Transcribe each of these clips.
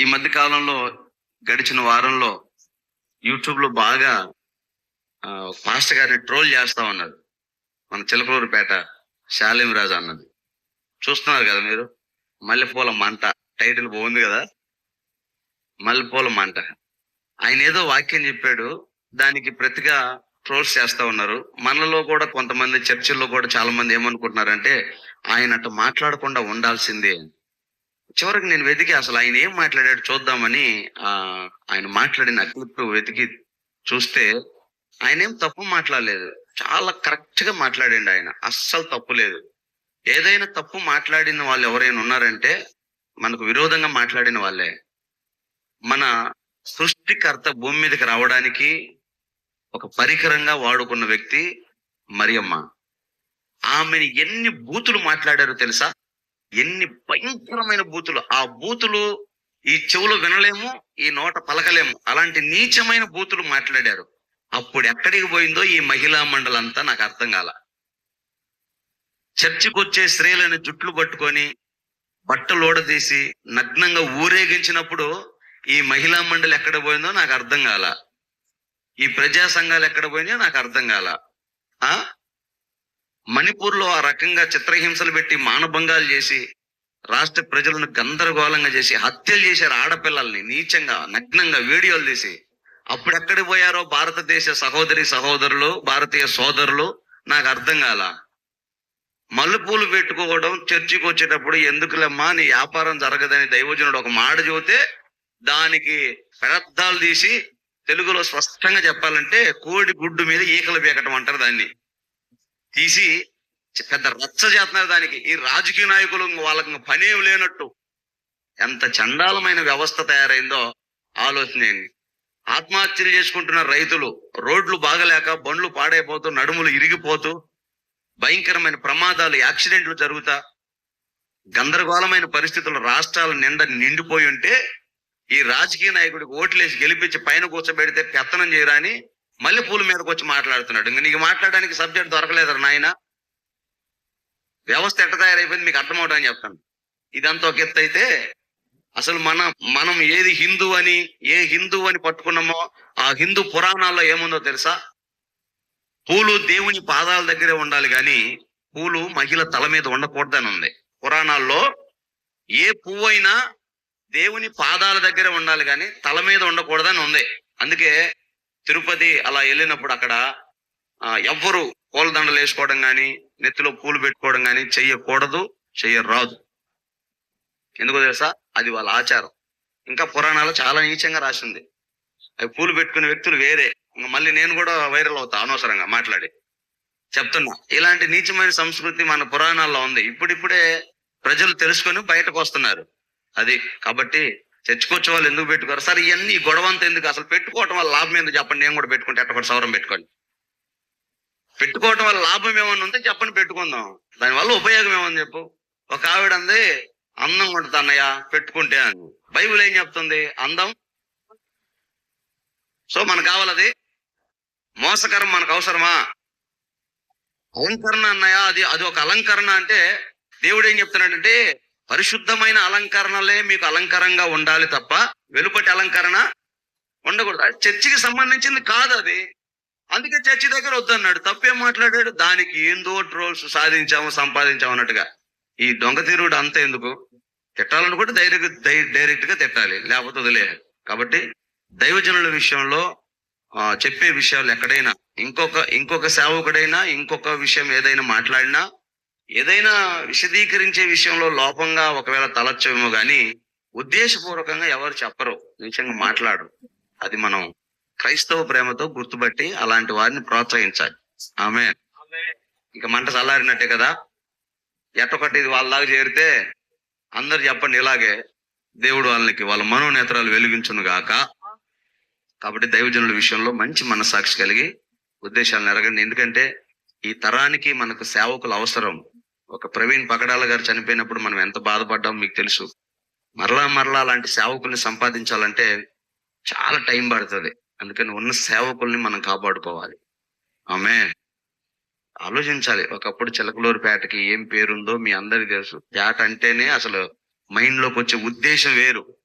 ఈ మధ్య కాలంలో గడిచిన వారంలో యూట్యూబ్లో బాగా పాస్టర్ గారిని ట్రోల్ చేస్తా ఉన్నారు. మన చిలకలూరుపేట శాలిం రాజు అన్నది. చూస్తున్నారు కదా మీరు? మల్లెపూల మంట. టైటిల్ బాగుంది కదా? మల్లెపూల మంట. ఆయన ఏదో వాక్యం చెప్పాడు. దానికి ప్రతిగా ట్రోల్స్ చేస్తా ఉన్నారు. మనలో కూడా కొంతమంది చర్చిల్లో కూడా చాలా మంది ఏమనుకుంటున్నారంటే ఆయన అటు మాట్లాడకుండా ఉండాల్సిందే చివరికి నేను వెతికి అసలు ఆయన ఏం మాట్లాడాడు చూద్దామని ఆ ఆయన మాట్లాడిన క్లిప్ వెతికి చూస్తే ఆయన ఏం తప్పు మాట్లాడలేదు. చాలా కరెక్ట్గా మాట్లాడండి ఆయన. అస్సలు తప్పు లేదు. ఏదైనా తప్పు మాట్లాడిన వాళ్ళు ఎవరైనా ఉన్నారంటే మనకు విరోధంగా మాట్లాడిన వాళ్ళే. మన సృష్టికర్త భూమి మీదకి రావడానికి ఒక పరికరంగా వాడుకున్న వ్యక్తి మరియమ్మ. ఆమెని ఎన్ని బూతులు మాట్లాడారో తెలుసా? ఎన్ని భయంకరమైన బూతులు. ఆ బూతులు ఈ చెవులు వినలేము ఈ నోట పలకలేము. అలాంటి నీచమైన బూతులు మాట్లాడారు. అప్పుడు ఎక్కడికి పోయిందో ఈ మహిళా మండలంతా నాకు అర్థం కాల. చర్చికి వచ్చే స్త్రీలని జుట్లు పట్టుకొని బట్టలు ఓడదీసి నగ్నంగా ఊరేగించినప్పుడు ఈ మహిళా మండలి ఎక్కడ పోయిందో నాకు అర్థం కాల. ఈ ప్రజా సంఘాలు ఎక్కడ పోయినాయో నాకు అర్థం కాల. ఆ? మణిపూర్లో ఆ రకంగా చిత్రహింసలు పెట్టి మానభంగాలు చేసి రాష్ట్ర ప్రజలను గందరగోళంగా చేసి హత్యలు చేశారు ఆడపిల్లల్ని నీచంగా నగ్నంగా వీడియోలు తీసి. అప్పుడు ఎక్కడికి పోయారో భారతదేశ సహోదరి సహోదరులు భారతీయ సోదరులు నాకు అర్థం కాల. మల్లెపూలు పెట్టుకోవడం చర్చికి వచ్చేటప్పుడు ఎందుకులమ్మా నీ వ్యాపారం జరగదని దైవజనుడు ఒక మాట చెబితే దానికి పెద్దాలు తీసి తెలుగులో స్పష్టంగా చెప్పాలంటే కోడి గుడ్డు మీద ఈకలు పీకటం అంటారు దాన్ని. తీసి పెద్ద రచ్చ చేస్తున్నారు దానికి. ఈ రాజకీయ నాయకులు వాళ్ళకి పనేం లేనట్టు. ఎంత చండాలమైన వ్యవస్థ తయారైందో ఆలోచనేయండి ఆత్మహత్యలు చేసుకుంటున్న రైతులు రోడ్లు బాగలేక బండ్లు పాడైపోతూ నడుములు ఇరిగిపోతూ భయంకరమైన ప్రమాదాలు యాక్సిడెంట్లు జరుగుతా గందరగోళమైన పరిస్థితులు రాష్ట్రాల నిండా నిండిపోయి ఉంటే ఈ రాజకీయ నాయకుడికి ఓట్లేసి గెలిపించి పైన కూర్చోబెడితే పెత్తనం చేయరాని మళ్ళీ పూల మీదకి వచ్చి మాట్లాడుతున్నాడు. ఇంక నీకు మాట్లాడడానికి సబ్జెక్ట్ దొరకలేదురా నాయన. వ్యవస్థ ఎట్ట తయారైపోయింది మీకు అర్థమవటం చెప్తాను. ఇదంతా ఒక ఎత్తు అయితే అసలు మన మనం ఏది హిందూ అని ఏ హిందూ అని పట్టుకున్నామో ఆ హిందూ పురాణాల్లో ఏముందో తెలుసా? పూలు దేవుని పాదాల దగ్గరే ఉండాలి కానీ పూలు మహిళ తల మీద ఉండకూడదని ఉంది. పురాణాల్లో ఏ పువ్వు అయినా దేవుని పాదాల దగ్గరే ఉండాలి కానీ తల మీద ఉండకూడదని ఉంది. అందుకే తిరుపతి అలా వెళ్ళినప్పుడు అక్కడ ఎవ్వరు పూలదండలు వేసుకోవడం కానీ నెత్తిలో పూలు పెట్టుకోవడం కానీ చెయ్యకూడదు చెయ్యరాదు. ఎందుకో తెలుసా? అది వాళ్ళ ఆచారం. ఇంకా పురాణాలు చాలా నీచంగా రాసింది. అవి పూలు పెట్టుకునే వ్యక్తులు వేరే. మళ్ళీ నేను కూడా వైరల్ అవుతా అనవసరంగా మాట్లాడి. చెప్తున్నా. ఇలాంటి నీచమైన సంస్కృతి మన పురాణాల్లో ఉంది. ఇప్పుడిప్పుడే ప్రజలు తెలుసుకొని బయటకు వస్తున్నారు. అది. కాబట్టి తెచ్చుకోవచ్చు వాళ్ళు ఎందుకు పెట్టుకోరు? సరే ఇవన్నీ గొడవ అంతా ఎందుకు? అసలు పెట్టుకోవటం వల్ల లాభం ఏందో చెప్పండి నేను కూడా పెట్టుకుంటే ఎట్టకొటి సౌరం పెట్టుకోండి. పెట్టుకోవటం వల్ల లాభం ఏమన్నా ఉంటే చెప్పండి పెట్టుకుందాం. దానివల్ల ఉపయోగం ఏమని చెప్పు? ఒక ఆవిడ అంది అందం ఉంటుంది అన్నయ్య పెట్టుకుంటే అని. బైబిల్ ఏం చెప్తుంది? అందం. సో మనకు కావాలది మోసకరం మనకు అవసరమా? అలంకరణ అన్నయ్య అది అది ఒక అలంకరణ అంటే దేవుడు ఏం చెప్తున్నాడంటే పరిశుద్ధమైన అలంకరణలే మీకు అలంకారంగా ఉండాలి తప్ప వెలుపటి అలంకరణ ఉండకూడదు. చర్చికి సంబంధించింది కాదు అది. అందుకే చర్చి దగ్గర వద్దన్నాడు. తప్పేం మాట్లాడాడు? దానికి ఏందో ట్రోల్స్ సాధించాము సంపాదించాము అన్నట్టుగా. ఈ దొంగ తీరుడు అంత ఎందుకు? తిట్టాలనుకుంటే డైరెక్ట్ డైరెక్ట్గా తిట్టాలి. లేకపోతే వదిలే కాబట్టి దైవజనుల విషయంలో చెప్పే విషయాలు ఎక్కడైనా ఇంకొక ఇంకొక సేవకుడైనా ఇంకొక విషయం ఏదైనా మాట్లాడినా ఏదైనా విశదీకరించే విషయంలో లోపంగా ఒకవేళ తలచ్చవేమో కానీ ఉద్దేశపూర్వకంగా ఎవరు చెప్పరు. నిజంగా మాట్లాడరు. అది మనం క్రైస్తవ ప్రేమతో గుర్తుపట్టి అలాంటి వారిని ప్రోత్సహించాలి. ఆమె. ఇక మంట చల్లారినట్టే కదా. ఎట్టొకటి ఇది వాళ్ళలాగా చేరితే అందరు చెప్పండి ఇలాగే. దేవుడు వాళ్ళకి వాళ్ళ మనోనేత్రాలు వెలిగించును గాక. కాబట్టి దైవజనుల విషయంలో మంచి మనసాక్షి కలిగి ఉద్దేశాలు నెరగండి ఎందుకంటే ఈ తరానికి మనకు సేవకులు అవసరం. ఒక ప్రవీణ్ పగడాల గారు చనిపోయినప్పుడు మనం ఎంత బాధపడ్డాం మీకు తెలుసు. మరలా మరలా అలాంటి సేవకుల్ని సంపాదించాలంటే చాలా టైం పడుతుంది. అందుకని ఉన్న సేవకుల్ని మనం కాపాడుకోవాలి. ఆమె ఆలోచించాలి. ఒకప్పుడు చిలకలూరుపేటకి ఏం పేరుందో మీ అందరికి తెలుసు. పేట అంటేనే అసలు మైండ్లోకి వచ్చే ఉద్దేశం వేరు.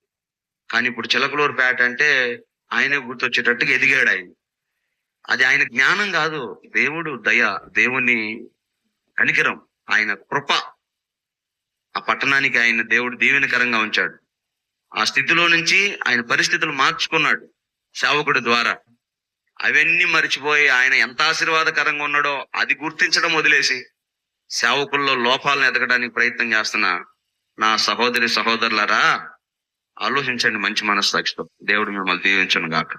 కానీ ఇప్పుడు చిలకలూరుపేట అంటే ఆయనే గుర్తొచ్చేటట్టుగా ఎదిగాడు ఆయన. అది ఆయన జ్ఞానం కాదు. దేవుడు దయ దేవుని కనికరం. ఆయన కృప. ఆ పట్టణానికి ఆయన దేవుడు దీవెనకరంగా ఉంచాడు. ఆ స్థితిలో నుంచి ఆయన పరిస్థితులు మార్చుకున్నాడు సేవకుడి ద్వారా. అవన్నీ మర్చిపోయి ఆయన ఎంత ఆశీర్వాదకరంగా ఉన్నాడో అది గుర్తించడం వదిలేసి సేవకుల్లో లోపాలను ఎదగడానికి ప్రయత్నం చేస్తున్న నా సహోదరి సహోదరులారా ఆలోచించండి మంచి మనస్సాక్షితో దేవుడు మిమ్మల్ని దీవించను గాక